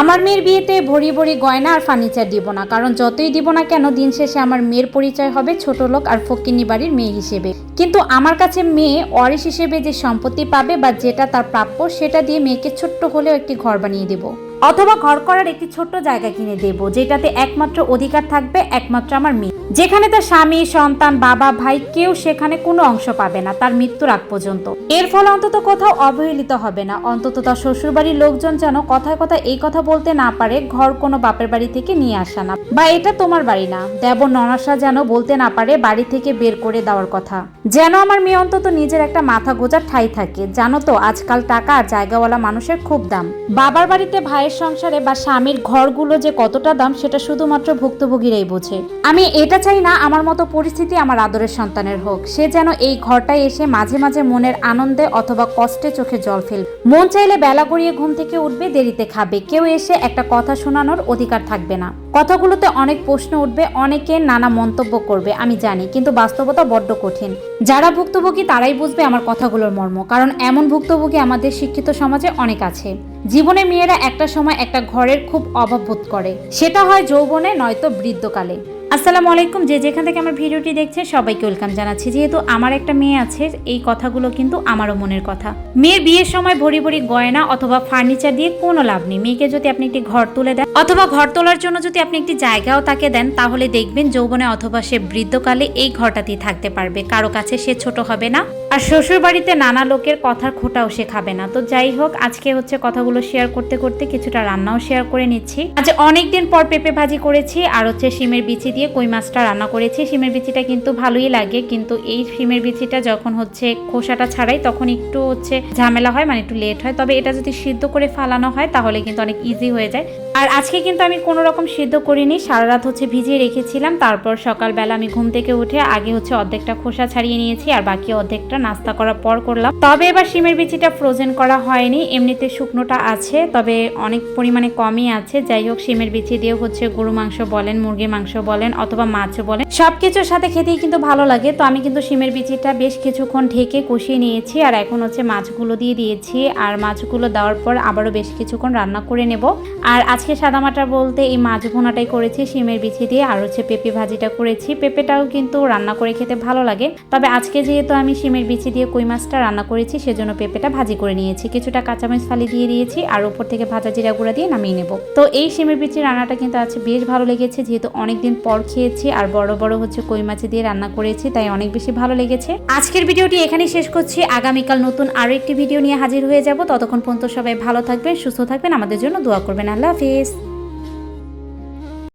আমার মেয়ের বিয়েতে ভরি ভরি গয়না আর ফার্নিচার দিব না, কারণ যতই দিব না কেন দিন শেষে আমার মেয়ের পরিচয় হবে ছোট লোক আর ফকিনী বাড়ির মেয়ে হিসেবে। কিন্তু আমার কাছে মেয়ে অরিস হিসেবে যে সম্পত্তি পাবে বা যেটা তার প্রাপ্য সেটা দিয়ে মেয়েকে ছোট্ট হলেও একটি ঘর বানিয়ে দেব। অথবা ঘর করার একটি ছোট্ট জায়গা কিনে দেব, যেটাতে একমাত্র অধিকার থাকবে, একমাত্র আমার মেয়ে। যেখানে তার স্বামী, সন্তান, বাবা, ভাই, কেউ সেখানে কোনো অংশ পাবে না, তার মৃত্যুর আগ পর্যন্ত। এর ফলে অন্তত কোথাও অবহেলিত হবে না। অন্তত তার শ্বশুরবাড়ির লোকজন যেন কথায় কথায় এই কথা বলতে না পারে, ঘর কোনো বাপের বাড়ি থেকে নিয়ে আসা না। বা এটা তোমার বাড়ি না। দেব ননাসা যেন বলতে না পারে, বাড়ি থেকে বের করে দেওয়ার কথা। যেন আমার মেয়ে অন্তত নিজের একটা মাথা গোজার ঠাই থাকে। জানো তো, আজকাল টাকা আর জায়গাওয়ালা মানুষের খুব দাম। বাবার বাড়িতে ভাইয়ের সংসারে বা স্বামীর ঘরগুলো যে কতটা দাম, সেটা শুধুমাত্র ভুক্তভোগীরাই বোঝে। আমি এটা চাই না, আমার মতো পরিস্থিতি আমার আদরের সন্তানের হোক। সে যেন এই ঘরটায় এসে মাঝে মাঝে মনের আনন্দে অথবা কষ্টে চোখে জল ফেল। মন চাইলে বেলা গড়িয়ে ঘুম থেকে উঠবে, দেরিতে খাবে। কেউ এসে একটা কথা শোনানোর অধিকার থাকবে না। কথাগুলোতে অনেক প্রশ্ন উঠবে, অনেকে নানা মন্তব্য করবে, আমি জানি, কিন্তু বাস্তবতা বড্ড কঠিন। যারা ভুক্তভোগী, তারাই বুঝবে আমার কথাগুলোর মর্ম, কারণ এমন ভুক্তভোগী আমাদের শিক্ষিত সমাজে অনেক আছে। জীবনে মেয়েরা একটা সময় একটা ঘরের খুব অভাব বোধ করে। সেটা হয় যৌবনে, নয়তো বৃদ্ধকালে। আসসালামু আলাইকুম, যে যেখান থেকে আমার ভিডিওটি দেখছে সবাইকে ওয়েলকাম জানাচ্ছি। যেহেতু আমার একটা মেয়ে আছে, এই কথাগুলো কিন্তু আমারও মনের কথা। মেয়ের বিয়ের সময় ভরি ভরি গয়না অথবা ফার্নিচার দিয়ে কোনো লাভ নেই। মেয়েকে যদি আপনি একটি ঘর তুলে দেন অথবা ঘর তোলার জন্য যদি আপনি একটি জায়গাও তাকে দেন, তাহলে দেখবেন যৌবনে অথবা সে বৃদ্ধকালে এই ঘরটাতেই থাকতে পারবে। কারও কাছে সে ছোট হবে না আর শ্বশুর বাড়িতে নানা লোকের কথার খোটাও সে খাবে না। তো যাই হোক, আজকে হচ্ছে কথাগুলো শেয়ার করতে করতে কিছুটা রান্নাও শেয়ার করে নিচ্ছি। আজ অনেকদিন পর পেঁপে ভাজি করেছি আর হচ্ছে শিমের বিচি দিয়ে কই মাছটা রান্না করেছি। শিমের বিচিটা কিন্তু ভালোই লাগে, কিন্তু এই শিমের বিচিটা যখন হচ্ছে খোসাটা ছাড়াই তখন একটু হচ্ছে ঝামেলা হয় মানে একটু লেট হয়। তবে এটা যদি সিদ্ধ করে ফালানো হয়, তাহলে কিন্তু অনেক ইজি হয়ে যায়। আর আজকে কিন্তু আমি কোনো রকম সিদ্ধ করিনি, সারা রাত হচ্ছে ভিজিয়ে রেখেছিলাম, তারপর সকালবেলা আমি ঘুম থেকে উঠে আগে হচ্ছে অর্ধেকটা খোসা ছাড়িয়ে নিয়েছি আর বাকি অর্ধেকটা নাস্তা করার পর করলাম। তবে এবার শিমের বিচিটা ফ্রোজেন করা হয়নি, এমনিতে শুকনোটা আছে, তবে অনেক পরিমাণে কমই আছে। যাই হোক, শিমের বিচি দিয়েও হচ্ছে গরু মাংস বলেন, মুরগির মাংস বলেন, অথবা মাছ বলেন, সবকিছুর সাথে খেতেই কিন্তু ভালো লাগে। তো আমি কিন্তু শিমের বিচিটা বেশ কিছুক্ষণ ঢেকে কষিয়ে নিয়েছি আর এখন হচ্ছে মাছগুলো দিয়ে দিয়েছি, আর মাছগুলো দেওয়ার পর আবারও বেশ কিছুক্ষণ রান্না করে নেব। আর আজকে সাদামাটা বলতে এই মাছ ভুনাটাই করেছি, শিমের বিচি দিয়ে, আর হচ্ছে পেঁপে ভাজিটা করেছি। পেঁপেটাও কিন্তু রান্না করে খেতে ভালো লাগে। তবে আজকে যেহেতু আমি শিমের বিচি দিয়ে কই মাছটা রান্না করেছি, সেজন্য পেঁপেটা ভাজি করে নিয়েছি। কিছুটা কাঁচামরিচ ফালি দিয়ে দিয়েছি, আর উপর থেকে ভাজা জিরা গুঁড়া দিয়ে নামিয়ে নেব। তো এই শিমের বিচি রান্নাটা কিন্তু আজকে বেশ ভালো লেগেছে, যেহেতু অনেকদিন পর খেয়েছি, আর বড় বড় হচ্ছে কই মাছ দিয়ে রান্না করেছি, তাই অনেক বেশি ভালো লেগেছে। আজকের ভিডিওটি এখানেই শেষ করছি। আগামীকাল নতুন আরও একটি ভিডিও নিয়ে হাজির হয়ে যাব। ততক্ষণ পর্যন্ত সবাই ভালো থাকবেন, সুস্থ থাকবেন, আমাদের জন্য দোয়া করবেন। আল্লাহ হাফিজ। Peace.